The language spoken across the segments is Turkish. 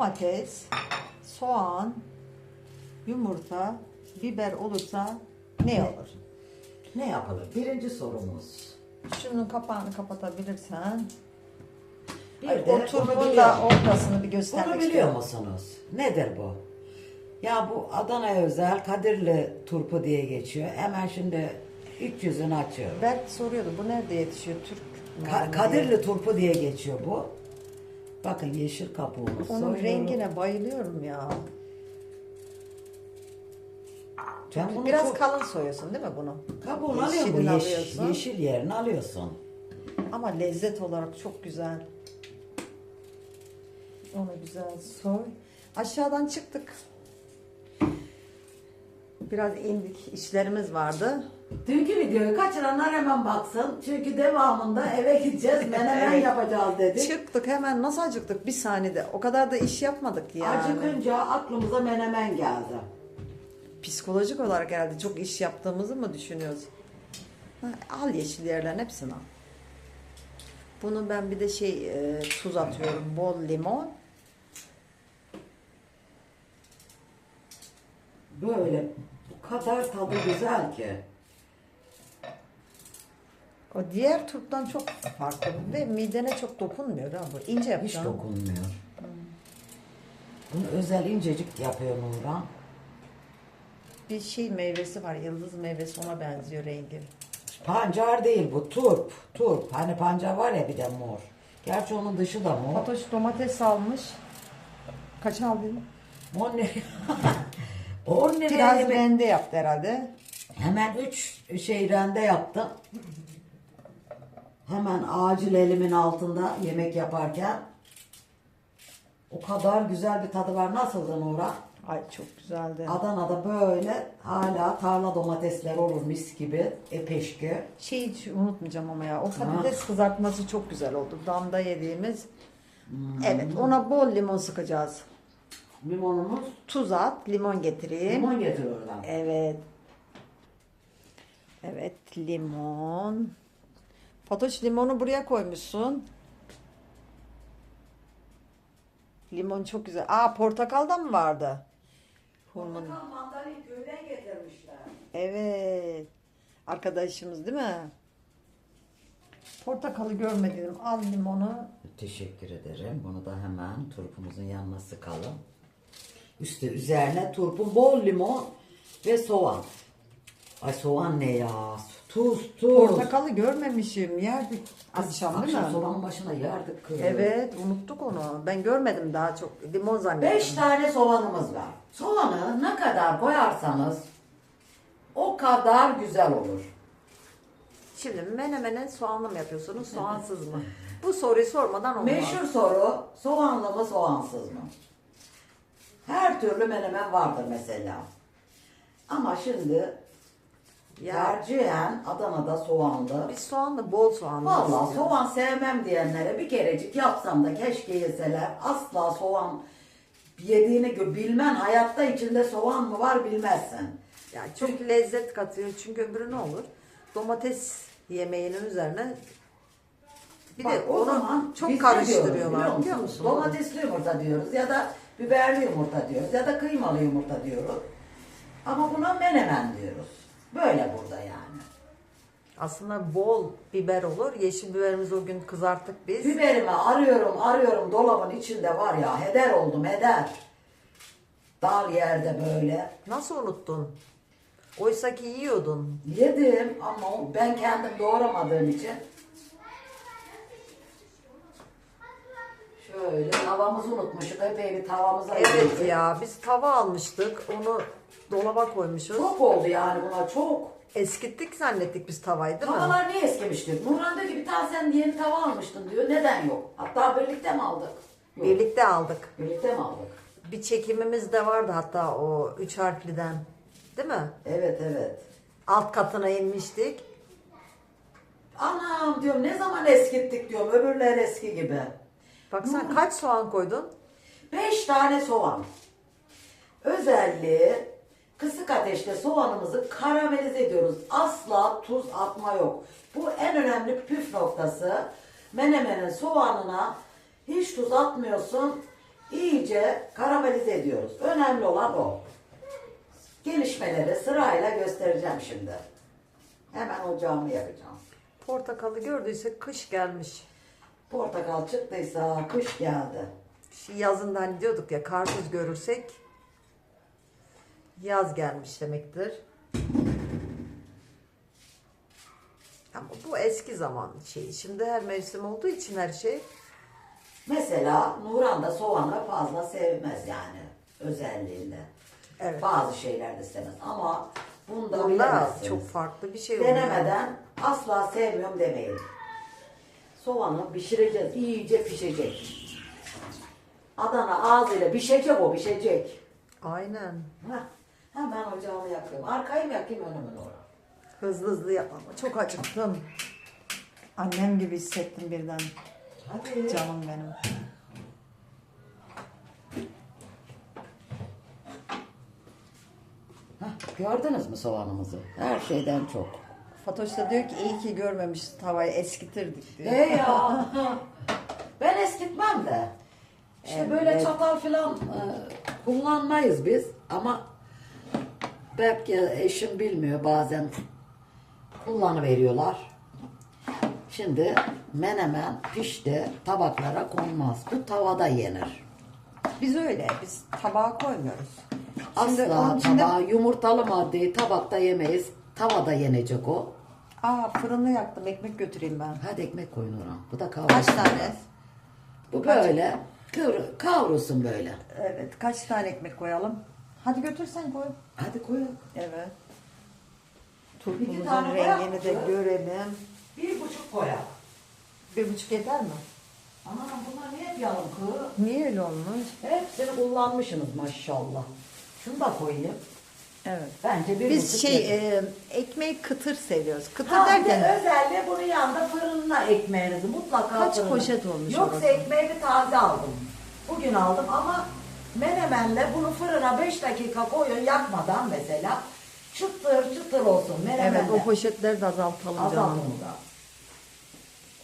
domates, soğan, yumurta, biber olursa ne olur? Ne yapalım? Birinci sorumuz. Şunun kapağını kapatabilirsen. Bir Ay, de o bunu turpun biliyor da ortasını bir Bunu göstermek biliyor istiyorum. musunuz? Nedir bu? Ya bu Adana'ya özel Kadirli turpu diye geçiyor. Hemen şimdi 300'ünü açıyorum. Berk soruyordu bu nerede yetişiyor Türk Ka-. Kadirli turpu diye geçiyor bu. Bakın yeşil kabuğunu Onun soyuyorum. rengine bayılıyorum ya. Ben bunu Biraz çok- kalın soyuyorsun değil mi bunu? Kabuğunu alıyorsun. Bu Yeşilini yeş- alıyorsun. yeşil yerini alıyorsun. Ama lezzet olarak çok güzel. Onu güzel soy. Aşağıdan çıktık. Biraz indik. işlerimiz vardı. Dünkü videoyu kaçıranlar hemen baksın. Çünkü devamında eve gideceğiz. Menemen Evet. yapacağız dedik. Çıktık hemen nasıl acıktık bir saniyede. O kadar da iş yapmadık yani. Acıkınca aklımıza menemen geldi. Psikolojik olarak herhalde çok iş yaptığımızı mı düşünüyoruz? Ha, al yeşil yerlerin hepsini al. Bunu ben bir de şey e, tuz atıyorum. Bol limon. Böyle bu kadar tadı güzel ki. O diğer turptan çok farklı ve midene çok dokunmuyor ha bu. İnce Hiç dokunmuyor. Bunu özel incecik yapıyor Nurhan. Bir şey meyvesi var. Yıldız meyvesi ona benziyor rengi. Pancar değil bu turp. Turp. Hani pancar var ya bir de mor. Gerçi onun dışı da mor. Fatoş domates almış. Kaç aldın? Mor ne? On liraya Biraz rende yaptı herhalde. Hemen üç şey rende yaptım. Hemen acil elimin altında yemek yaparken. O kadar güzel bir tadı var. Nasıldı Nura? Ay çok güzeldi. Adana'da böyle hala tarla domatesler olur mis gibi. Epeşki. Şey hiç unutmayacağım ama ya. O patates kızartması çok güzel oldu. Damda yediğimiz. Evet ona bol limon sıkacağız. Limonumuz. Tuz at, limon getireyim. Limon getir oradan. Evet. Evet limon. Fatoş limonu buraya koymuşsun. Limon çok güzel. Aa portakaldan mı vardı? Hurmanın. mandalin köyden getirmişler. Evet. Arkadaşımız değil mi? Portakalı görmedim. Al limonu. Teşekkür ederim. Bunu da hemen turpumuzun yanına sıkalım. Üstü üzerine turpun bol limon ve soğan. Ay soğan ne ya? Tuz, tuz. Portakalı görmemişim. Yerdik akşam değil mi? Akşam soğanın başına yardık kız. Evet unuttuk onu. Ben görmedim daha çok. Limon zannettim. Beş tane soğanımız var. Soğanı ne kadar koyarsanız o kadar güzel olur. Şimdi menemene soğanlı mı yapıyorsunuz, soğansız mı? Bu soruyu sormadan olmaz. Meşhur soru soğanlı mı soğansız mı? Her türlü menemen vardır mesela. Ama şimdi tercihen Adana'da soğanlı. biz soğanlı, bol soğanlı. İstiyoruz. soğan sevmem diyenlere bir kerecik yapsam da keşke yeseler. Asla soğan yediğini bilmen hayatta içinde soğan mı var bilmezsin. Yani çok lezzet katıyor. Çünkü öbürü ne olur? Domates yemeğinin üzerine bir Bak, de o zaman çok karıştırıyorlar diyoruz biliyor musun? Domatesli yumurta diyoruz ya da biberli yumurta diyoruz ya da kıymalı yumurta diyoruz. Ama buna menemen diyoruz. Böyle burada yani. Aslında bol biber olur. Yeşil biberimizi o gün kızarttık biz. Biberimi arıyorum arıyorum dolabın içinde var ya heder oldum heder. Dar yerde böyle. Nasıl unuttun? Oysa ki yiyordun. Yedim ama ben kendim doğramadığım için. Şöyle tavamızı unutmuşuz. Epey bir tavamıza Evet ya biz tava almıştık. Onu dolaba koymuşuz. Çok oldu yani buna çok. Eskittik zannettik biz tavayı değil mi? Tavalar niye eskimiştir? Nurhan diyor ki bir tane sen yeni tava almıştın diyor. Neden yok? Hatta birlikte mi aldık? Yok. Birlikte aldık. Birlikte mi aldık? Bir çekimimiz de vardı hatta o üç harfliden. Değil mi? Evet evet. Alt katına inmiştik. Anam diyorum ne zaman eskittik diyorum. Öbürler eski gibi. Bak sen kaç soğan koydun? Beş tane soğan. Özelliği kısık ateşte soğanımızı karamelize ediyoruz. Asla tuz atma yok. Bu en önemli püf noktası. Menemenin soğanına hiç tuz atmıyorsun. iyice karamelize ediyoruz. Önemli olan o. Gelişmeleri sırayla göstereceğim şimdi. Hemen ocağımı yakacağım. Portakalı gördüysek kış gelmiş. Portakal çıktıysa kış geldi. Şu yazında hani diyorduk ya karpuz görürsek yaz gelmiş demektir. Ama bu eski zaman şeyi. Şimdi her mevsim olduğu için her şey. Mesela Nuran da soğanı fazla sevmez yani özelliğinde. Evet. Bazı şeyler de sevmez ama bunda Bunda bilemezsiniz. çok farklı bir şey oluyor. Denemeden asla sevmiyorum demeyin. Soğanı pişireceğiz. iyice pişecek. Adana ağzıyla pişecek o pişecek. Aynen. Heh, hemen ocağımı yakıyorum. Arkayı mı yakayım önümü mü Nuran? Hızlı hızlı yap ama çok acıktım. Annem gibi hissettim birden. Hadi. Canım benim. Heh, gördünüz mü soğanımızı? Her şeyden çok. Fatoş da diyor ki iyi ki görmemiş tavayı eskitirdik diyor. E ya. ben eskitmem de. İşte böyle Evet. çatal falan e, kullanmayız biz ama belki eşim bilmiyor bazen kullanıveriyorlar. Şimdi menemen pişti tabaklara konmaz. Bu tavada yenir. Biz öyle. Biz tabağa koymuyoruz. Şimdi onun Asla içinde- tabağa yumurtalı maddeyi tabakta yemeyiz. Tavada yenecek o. Aa fırını yaktım. Ekmek götüreyim ben. Hadi ekmek koyun Orhan. Bu da kavrulsun. Kaç tane? Bu böyle kıvr- kavrulsun böyle. Evet. Kaç tane ekmek koyalım? Hadi götürsen koy. Hadi koyun. Evet. İki Turpumuzun tane rengini de koyalım. görelim. Bir buçuk koyalım. Bir buçuk yeter mi? Aman bunlar yalın kız? Niye öyle olmuş? Hepsini kullanmışsınız maşallah. Şunu da koyayım. Evet. Bence bir Biz şey e, ekmeği kıtır seviyoruz. Kıtır Ha, bir de derken özelliği bunun yanında fırınla ekmeğinizi mutlaka Kaç fırına. poşet olmuş Yoksa orası? ekmeğimi taze aldım. Bugün aldım ama menemenle bunu fırına 5 dakika koyun yakmadan mesela. Çıtır çıtır olsun menemenle. evet o poşetleri de azaltalım canım. da.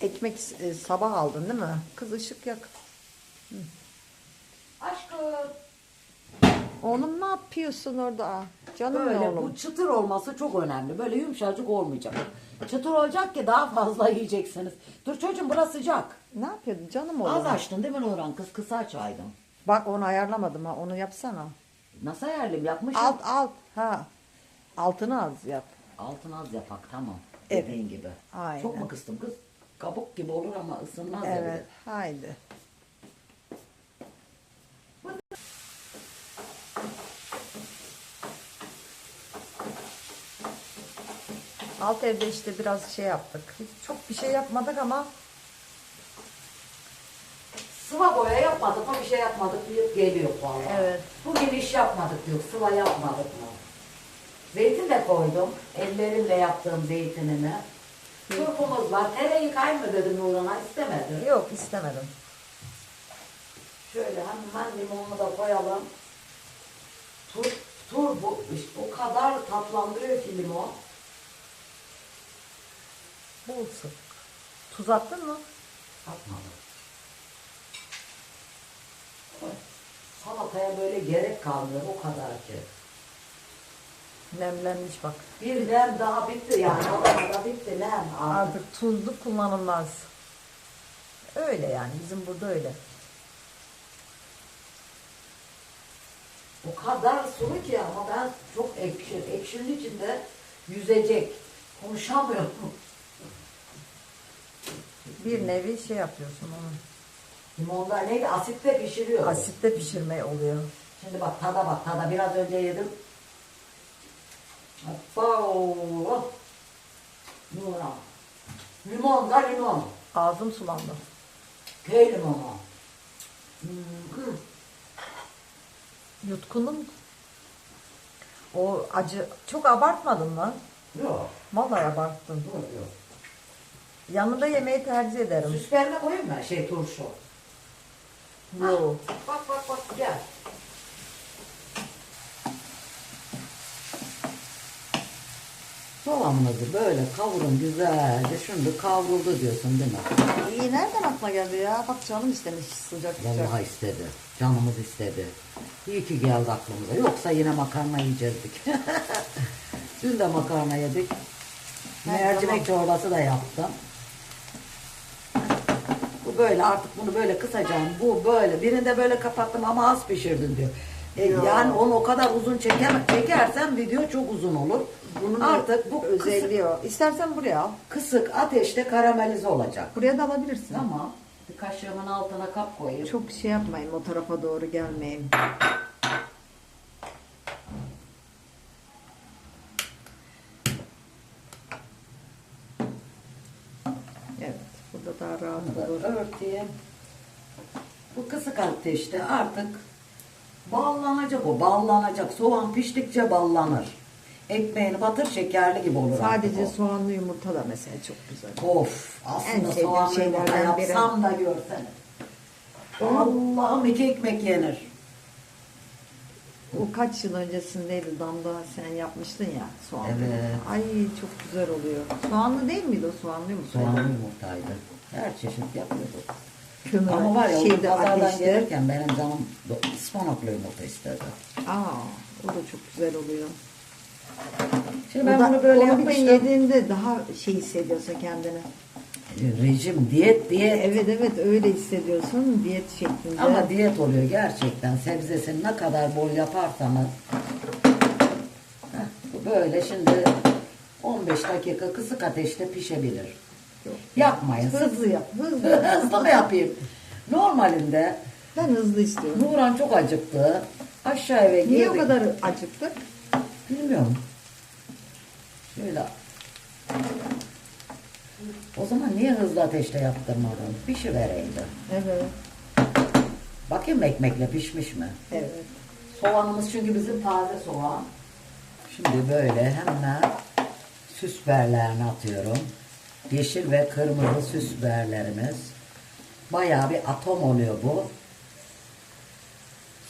Ekmek e, sabah aldın değil mi? Kız ışık yak. Aşkım. Oğlum ne yapıyorsun orada? Canım Böyle oğlum? bu çıtır olması çok önemli. Böyle yumuşacık olmayacak. Çıtır olacak ki daha fazla yiyeceksiniz. Dur çocuğum burası sıcak. Ne yapıyordun canım oğlum? Az açtın değil mi Nurhan? Kız kısa açaydın. Bak onu ayarlamadım ha. Onu yapsana. Nasıl ayarlayayım? Yapmışım. Alt alt. Ha. Altını az yap. Altın az yapak tamam. Evet. Dediğin gibi. Aynen. Çok mu kıstım kız? Kabuk gibi olur ama ısınmaz ya bir de. Evet. Haydi. Alt evde işte biraz şey yaptık. Hiç çok bir şey yapmadık ama Sıva boya yapmadık mı bir şey yapmadık diye geliyor vallahi. Evet. Bugün iş yapmadık diyor. Sıva yapmadık mı? Zeytin de koydum. Ellerimle yaptığım zeytinini. Turpumuz var. Tereyi kaymı dedim Nurhan'a istemedi. yok istemedim. Şöyle hemen limonunu da koyalım. Tur, tur bu işte o kadar tatlandırıyor ki limon. Bol sık. Tuz attın mı? Atmadım. Salataya böyle gerek kalmıyor o kadar ki. Nemlenmiş bak. Bir nem daha bitti yani. Adamada bitti nem artık. Artık tuzlu kullanılmaz. Öyle yani bizim burada öyle. O kadar sulu ki ama ben çok ekşi. Ekşinin içinde yüzecek. Konuşamıyorum. Bir nevi şey yapıyorsun onu. Limonda neydi? Asitte pişiriyor. Asitte pişirme oluyor. Şimdi bak tada bak tada biraz önce yedim. Hoppa. Nura. Limon da limon. Ağzım sulandı. Köy limonu. Hmm. Yutkundum. O acı çok abartmadın mı? Yok. Vallahi abarttın. Yok yok. Yanında yemeği tercih ederim. Süslerine koyayım mı şey turşu? Yok. Bak bak bak gel. Soğanınızı böyle kavurun güzelce. Şimdi kavruldu diyorsun değil mi? İyi nereden aklına geldi ya? Bak canım istemiş sıcak sıcak. Vallahi istedi. Canımız istedi. İyi ki geldi aklımıza. Yoksa yine makarna yiyecektik. Dün de makarna yedik. Her Mercimek çorbası da yaptım. Bu böyle artık bunu böyle kısacağım. Bu böyle. Birinde böyle kapattım ama az pişirdin diyor. E, Yo. yani onu o kadar uzun çekemem. Çekersen video çok uzun olur. Bunun artık bu kısık, özelliği o. İstersen buraya al. kısık ateşte karamelize olacak. Buraya da alabilirsin. Bir kaşığımın altına kap koyayım. Çok şey yapmayın o tarafa doğru gelmeyin. Evet, burada daha rahat olur. örteyim. Bu kısık ateşte artık ballanacak o ballanacak. Soğan piştikçe ballanır. Ekmeğini batır şekerli gibi olur Sadece artık soğanlı yumurta da mesela çok güzel. Of En aslında sevdiğim soğanlı yumurta şeylerden biri. yapsam da görsen. Allah'ım iki ekmek yenir. O kaç yıl öncesindeydi Damda sen yapmıştın ya soğanlı. Evet. Ay çok güzel oluyor. Soğanlı değil miydi o soğanlı yumurta? Soğanlı yumurtaydı. Her çeşit yapıyorduk. Kömür, Ama var ya şeyde, pazardan ateşte. gelirken benim canım ıspanaklı yumurta istedi. Aa, o da çok güzel oluyor. Şimdi ben da- bunu böyle yapmıştım. yediğinde daha şey hissediyorsun kendini. Rejim, diyet, diyet. Evet evet öyle hissediyorsun diyet şeklinde. Ama diyet oluyor gerçekten. Sebzesini ne kadar bol yaparsanız. Heh, böyle şimdi 15 dakika kısık ateşte pişebilir. Yok. Yapmayın. hızlı yap. Hızlı. Hızlı mı yapayım? Normalinde ben hızlı istiyorum. Nuran çok acıktı. Aşağı eve girdik. Niye o kadar acıktık? Bilmiyorum. Şöyle. O zaman niye hızlı ateşte yaptırmadın? Pişivereydi. Evet. Bakayım ekmekle pişmiş mi? Evet. Soğanımız çünkü bizim taze soğan. Şimdi böyle hemen süs biberlerini atıyorum. Yeşil ve kırmızı süs biberlerimiz. Bayağı bir atom oluyor bu.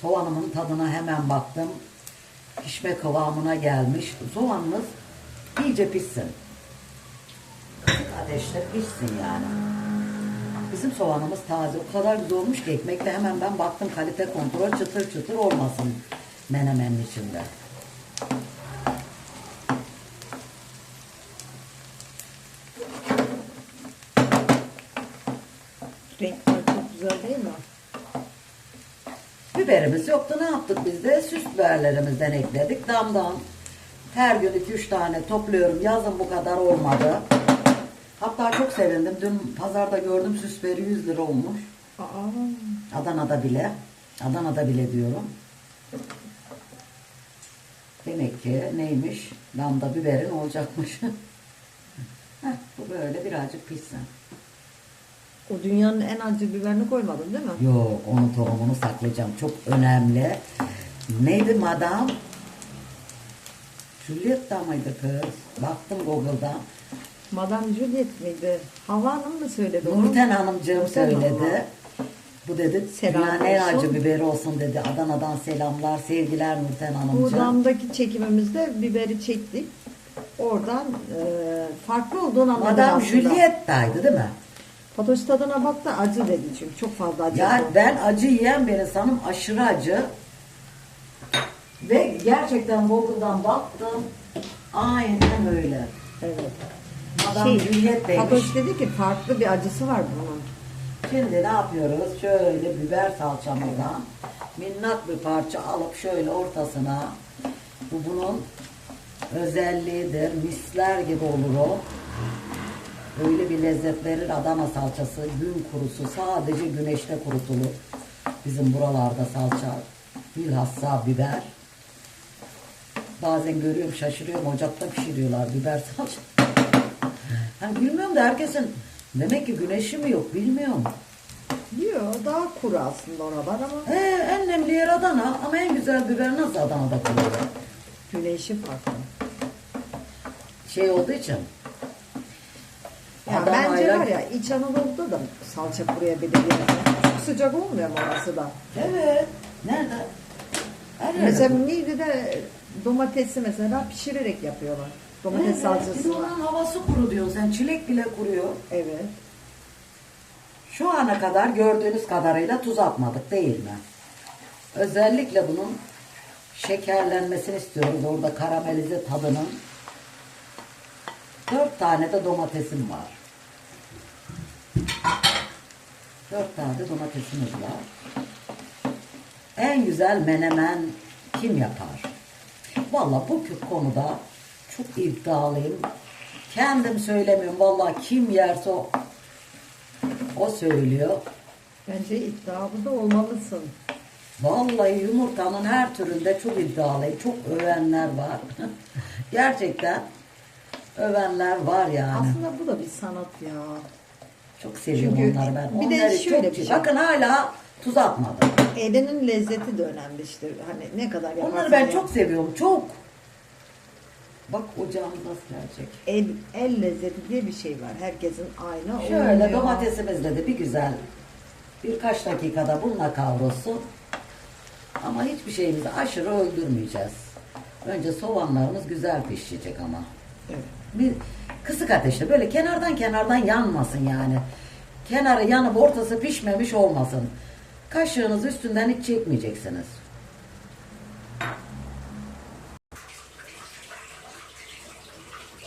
Soğanımın tadına hemen baktım. Pişme kıvamına gelmiş. Soğanımız iyice pişsin. Ateşte pişsin yani. Bizim soğanımız taze. O kadar güzel olmuş ki ekmekle hemen ben baktım kalite kontrol çıtır çıtır olmasın menemenin içinde. Renkler çok güzel değil mi? Biberimiz yoktu ne yaptık biz de süs biberlerimizden ekledik damdan. Her gün 2-3 tane topluyorum. Yazın bu kadar olmadı. Hatta çok sevindim. Dün pazarda gördüm süs biberi 100 lira olmuş. Aa, Adana'da bile. Adana'da bile diyorum. Demek ki neymiş? Damda biberin olacakmış. Heh, bu böyle birazcık pişsin. O dünyanın en acı biberini koymadın değil mi? Yok onun tohumunu saklayacağım. Çok önemli. Neydi madam? Julietta mıydı kız? Baktım Google'dan. Madame Juliet miydi? Hava Hanım mı söyledi onu? Nurten Hanımcığım Nurten Hanım. söyledi. Bu dedi Selam dünyanın en olsun. acı biberi olsun dedi. Adana'dan selamlar, sevgiler Nurten Hanımcığım. damdaki çekimimizde biberi çektik. Oradan e, farklı olduğunu anladık Madame aslında. Julietta'ydı değil mi? Fatoş tadına baktı acı dedi çünkü çok fazla acı. Ya yok. ben acı yiyen bir insanım. Aşırı acı. Ve gerçekten Google'dan baktım. Aynen öyle. Evet. Madame Şey. Fatoş dedi ki farklı bir acısı var bunun. Şimdi ne yapıyoruz? Şöyle biber salçamızdan minnak bir parça alıp şöyle ortasına bu bunun özelliğidir. Misler gibi olur o. Öyle bir lezzet verir Adana salçası. Gün kurusu sadece güneşte kurutulur. Bizim buralarda salça bilhassa biber. Bazen görüyorum şaşırıyorum ocakta pişiriyorlar biber salça. Hani bilmiyorum da herkesin demek ki güneşi mi yok bilmiyorum. Diyor daha kuru aslında oralar ama Ee, en nemli yer Adana ama en güzel biber nasıl Adana'da kalıyor? güneşi farklı. Şey olduğu için. Ya Adana'yla- bence var ya İç Anadolu'da da salça kuruyabilir yani. Çok sıcak olmuyor mu orası da? Evet. Nerede? Her. Mesela Niğde'de domatesi mesela pişirerek yapıyorlar. Domates Evet, salçası var. limonun havası kuru diyorsun sen. Çilek bile kuruyor. Evet. Şu ana kadar gördüğünüz kadarıyla tuz atmadık değil mi? Özellikle bunun şekerlenmesini istiyoruz. Orada karamelize tadının. Dört tane de domatesim var. Dört tane de domatesimiz var. En güzel menemen kim yapar? Vallahi bu konuda çok iddialıyım. Kendim söylemiyorum. Vallahi kim yerse o, o söylüyor. Bence iddialı da olmalısın. Vallahi yumurtanın her türünde çok iddialıyım. Çok övenler var. Gerçekten övenler var yani. Aslında bu da bir sanat ya. Çok seviyorum Çünkü onları ben. bir de Onları şöyle bir şey. Bakın hala tuz atmadım. Elinin lezzeti de önemli işte. Hani ne kadar yaparsan Onları ben yap. çok seviyorum. Çok. Bak ocağımız nasıl gelecek. El, el lezzeti diye bir şey var. Herkesin aynı Şöyle olmuyor. domatesimizle de bir güzel birkaç dakikada bununla kavrulsun. Ama hiçbir şeyimizi aşırı öldürmeyeceğiz. Önce soğanlarımız güzel pişecek ama. Evet. Bir kısık ateşte böyle kenardan kenardan yanmasın yani. Kenarı yanıp ortası pişmemiş olmasın. Kaşığınızı üstünden hiç çekmeyeceksiniz.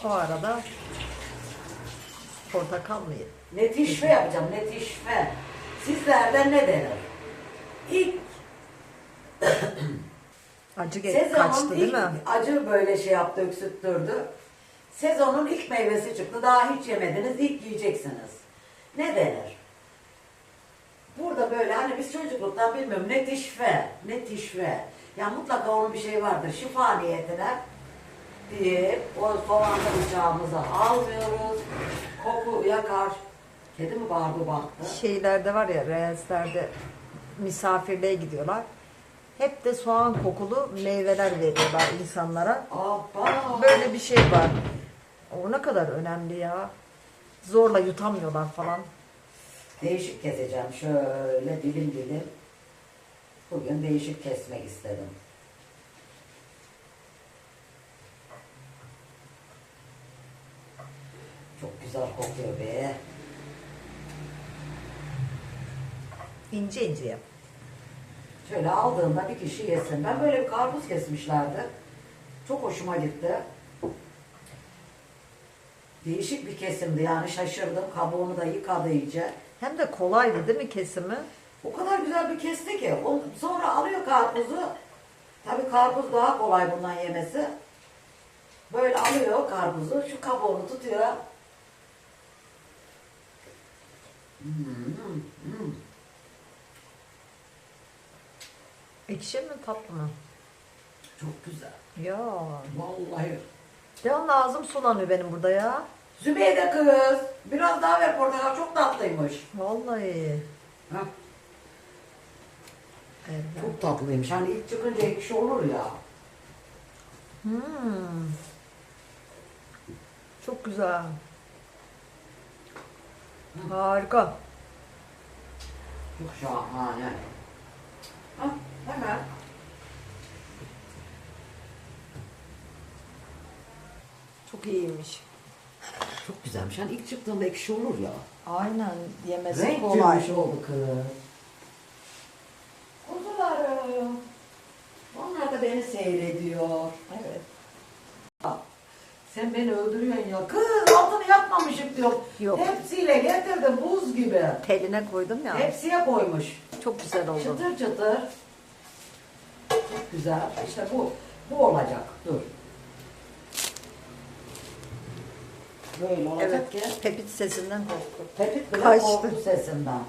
O arada portakal mı yedin? Netişfe yapacağım, netişfe. Sizlerden ne denir? İlk Acı ge- kaçtı değil ilk mi? acı böyle şey yaptı, öksürttürdü. Sezonun ilk meyvesi çıktı. Daha hiç yemediniz. ilk yiyeceksiniz. Ne denir? Burada böyle hani biz çocukluktan bilmiyorum netişfe, netişfe. Ya mutlaka onun bir şey vardır. Şifa niyetine diye o soğanlı bıçağımızı almıyoruz. Koku yakar. Kedi mi bağırdı baktı? Şeylerde var ya reelslerde misafirliğe gidiyorlar. Hep de soğan kokulu meyveler veriyorlar insanlara. Abba. Böyle bir şey var. O ne kadar önemli ya. Zorla yutamıyorlar falan. Değişik keseceğim. Şöyle dilim dilim. Bugün değişik kesmek istedim. Çok güzel kokuyor be. İnce ince yap. Şöyle aldığında bir kişi yesin. Ben böyle bir karpuz kesmişlerdi. Çok hoşuma gitti. Değişik bir kesimdi yani şaşırdım. Kabuğunu da yıkadı iyice. Hem de kolaydı değil mi kesimi? O kadar güzel bir kesti ki. O, sonra alıyor karpuzu. Tabii karpuz daha kolay bundan yemesi. Böyle alıyor karpuzu. Şu kabuğunu tutuyor. Hmm, hmm. Ekşi mi tatlı mı? Çok güzel. Ya. Vallahi. Canım ağzım sulanıyor benim burada ya. Zübeyde kız. Biraz daha ver portakal. Çok tatlıymış. Vallahi. Hah, Evet. çok tatlıymış. Hani ilk çıkınca ekşi olur ya. Hmm. Çok güzel. Harika. Çok şahane. Hah, hemen. Çok iyiymiş. Çok güzelmiş. Hani ilk çıktığında ekşi olur ya. Aynen yemesi Renk kolay. cümbüş oldu kız. Kuzularım. Onlar da beni seyrediyor. Evet. Sen beni öldürüyorsun ya. Kız altını yapmamışım diyor. Yok. Hepsiyle getirdim buz gibi. Teline koydum ya. Hepsiye koymuş. Çok güzel oldu. Çıtır çıtır. Çok güzel. İşte bu. Bu olacak. Dur. Böyle olacak Evet. ki. Pepit sesinden korktu. Pepit bile Kaçtı. korktu sesinden.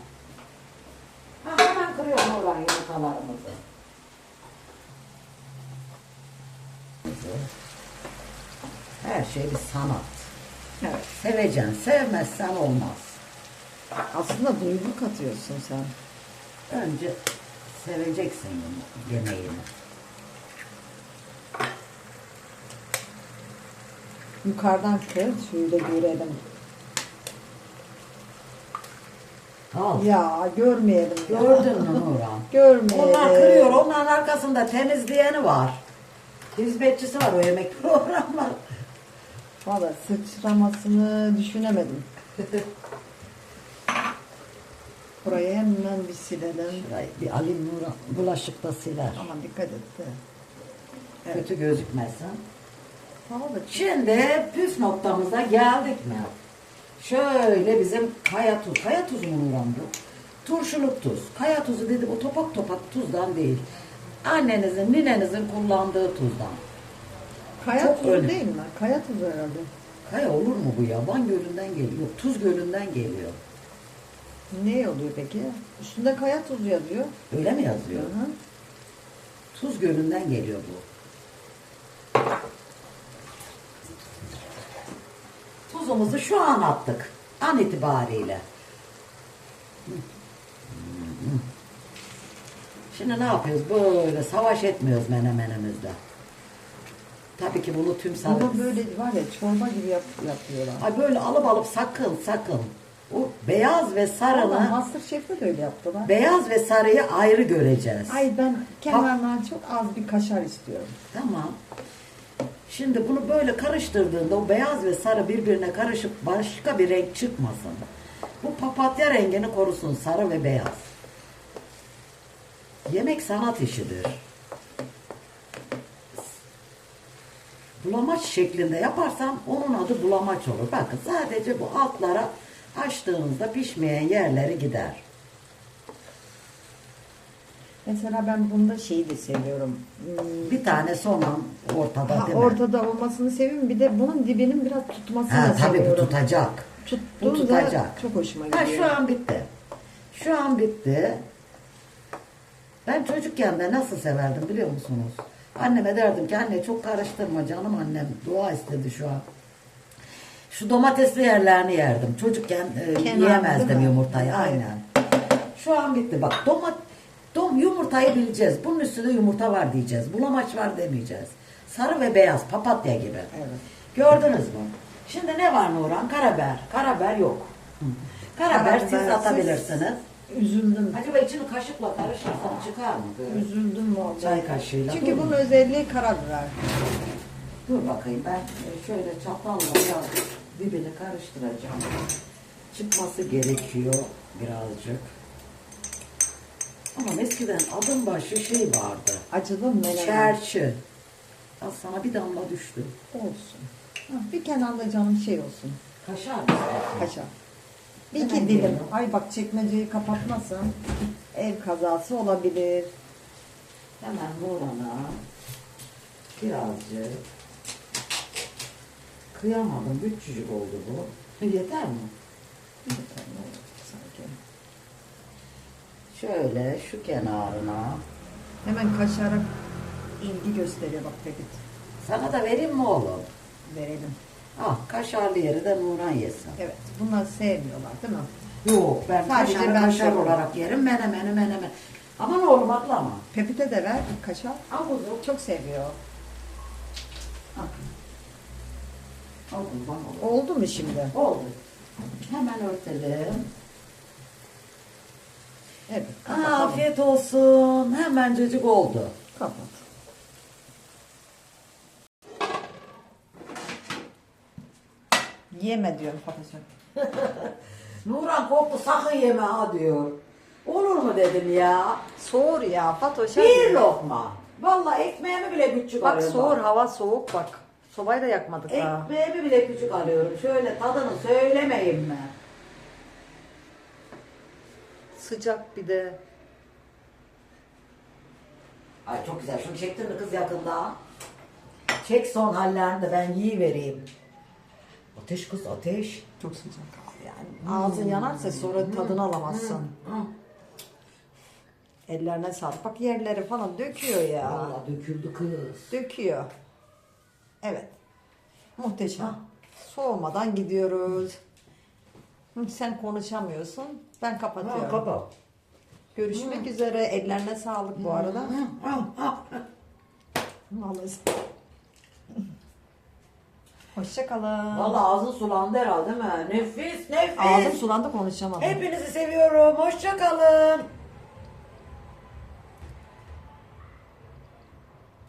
Ha, hemen kırıyorum oradan yumurtalarımızı. Her şey bir sanat. Evet. Seveceksin, sevmezsen olmaz. Aslında duygu katıyorsun sen. Önce seveceksin yemeğini. Yukarıdan kır, şöyle görelim. Al. Ya görmeyelim ya. Gördün mü Nurhan? Görmeyelim. Onlar kırıyor, onların arkasında temizleyeni var. Hizmetçisi var o yemek programı. Valla sıçramasını düşünemedim. Burayı hemen bir silelim. Şurayı bir alayım Nurhan. Bulaşıkta siler. Aman dikkat et de. Evet. Kötü gözükmesin. Da Şimdi püf noktamıza geldik mi? Şöyle bizim kaya tuz. Kaya tuzu mu bu? Turşuluk tuz. Kaya tuzu dedi o topak topak tuzdan değil. Annenizin, ninenizin kullandığı tuzdan. Kaya Çok tuzu öyle. değil mi? Kaya tuzu herhalde. Kaya olur mu bu ya? Van Gölü'nden geliyor. Tuz Gölü'nden geliyor. Ne oluyor peki? Üstünde kaya tuzu yazıyor. Öyle mi yazıyor? Hı hı. Tuz Gölü'nden geliyor bu. Tuzumuzu şu an attık. An itibariyle. Şimdi ne yapıyoruz? Böyle savaş etmiyoruz menemenimizle. Tabii ki bunu tüm sarı... Bunu böyle var ya çorba gibi yap, yapıyorlar. Ay böyle alıp alıp sakın sakın. O beyaz ve sarını, Masterchef'te de öyle yaptılar. beyaz ve sarıyı ayrı göreceğiz. Ay ben kenarından çok az bir kaşar istiyorum. Tamam. Şimdi bunu böyle karıştırdığında o beyaz ve sarı birbirine karışıp başka bir renk çıkmasın. Bu papatya rengini korusun sarı ve beyaz. Yemek sanat işidir. Bulamaç şeklinde yaparsam onun adı bulamaç olur. Bakın sadece bu altlara açtığınızda pişmeyen yerleri gider. Mesela ben bunda şeyi de seviyorum. Hmm, Bir tane soğan ortada ha, değil mi? ortada olmasını seviyorum. Bir de bunun dibinin biraz tutmasını Ha, da tabii bu seviyorum. tutacak. Bu Tuttuğunda tutacak. çok hoşuma Ha, gidiyor. şu an bitti. Şu an bitti. Ben çocukken de nasıl severdim biliyor musunuz? Anneme derdim ki anne çok karıştırma canım annem. Dua istedi şu an. Şu domatesli yerlerini yerdim. Çocukken e, Kenarda yiyemezdim değil mi? yumurtayı Aynen. Şu an bitti. Bak domat dom yumurtayı bileceğiz. Bunun üstünde yumurta var diyeceğiz. Bulamaç var demeyeceğiz. Sarı ve beyaz papatya gibi. Evet. Gördünüz mü? Şimdi ne var Nurhan? Karabiber. Karabiber yok. Hı. Karabiber siz Karabibersiz- atabilirsiniz. Üzüldüm. Acaba içini kaşıkla karıştırsam çıkar mı? Böyle? Üzüldüm vallahi. Çay kaşığıyla. Çünkü bunun özelliği karabiber. Dur bakayım ben şöyle çatalla biraz dibini karıştıracağım. Çıkması gerekiyor birazcık. Ama eskiden adım başı şey vardı. Acılı menemen. Çerçi. Al sana bir damla düştü. Olsun. Ha, bir kenarda canım şey olsun. Kaşar mı? Kaşar. Bir iki dilim. Ay bak çekmeceyi kapatmasın. Ev kazası olabilir. Hemen Nurhan'a birazcık kıyamadım. Küçücük oldu bu. Yeter mi? Yeter, olacak sanki. Şöyle şu kenarına. Hemen kaşara ilgi gösteriyor bak Pepit. Sana da vereyim mi oğlum? Verelim. Ah kaşarlı yeri de Nurhan yesin. Evet. Bunlar sevmiyorlar değil mi? Yok ben Sadece kaşarı ben kaşar seviyorum. olarak yerim. Menemeni menemen. Aman oğlum atlama. Pepit'e de ver kaşar. Al kuzum. Çok seviyor. Al. Al oğlum. Oldu mu şimdi? Oldu. Hemen örtelim. Evet. Aa, Kapatalım. afiyet olsun. Hemen cacık oldu. Kapat. Yeme diyorum Fatacığım. Nurhan korktu sakın yeme ha diyor. Olur mu dedim ya. Soğur ya Fatoş. Bir lokma. Vallahi ekmeğimi bile küçük Bak alıyorum. soğur hava soğuk bak. Sobayı da yakmadık ha. Ekmeğimi bile küçük alıyorum. Şöyle tadını söylemeyeyim mi? Sıcak bir de. Ay çok güzel. Şunu çektin mi kız yakında? Çek son hallerini de ben yiyivereyim. Ateş kız ateş. Çok sıcak. Yani ağzın yanarsa sonra tadını alamazsın. Hı. Ellerine sağlık. Bak yerleri falan döküyor ya. Vallahi döküldü kız. Döküyor. Evet. Muhteşem. Ha. Soğumadan gidiyoruz. Hı, Sen konuşamıyorsun. Ben Ha, kapatıyorum. kapa. Görüşmek üzere. Ellerine sağlık bu arada. Hı, hı, hı. Vallahi. Hoşçakalın. Vallahi ağzın sulandı herhalde değil mi? Nefis nefis. Ağzım sulandı konuşamadım. Hepinizi seviyorum. Hoşça kalın.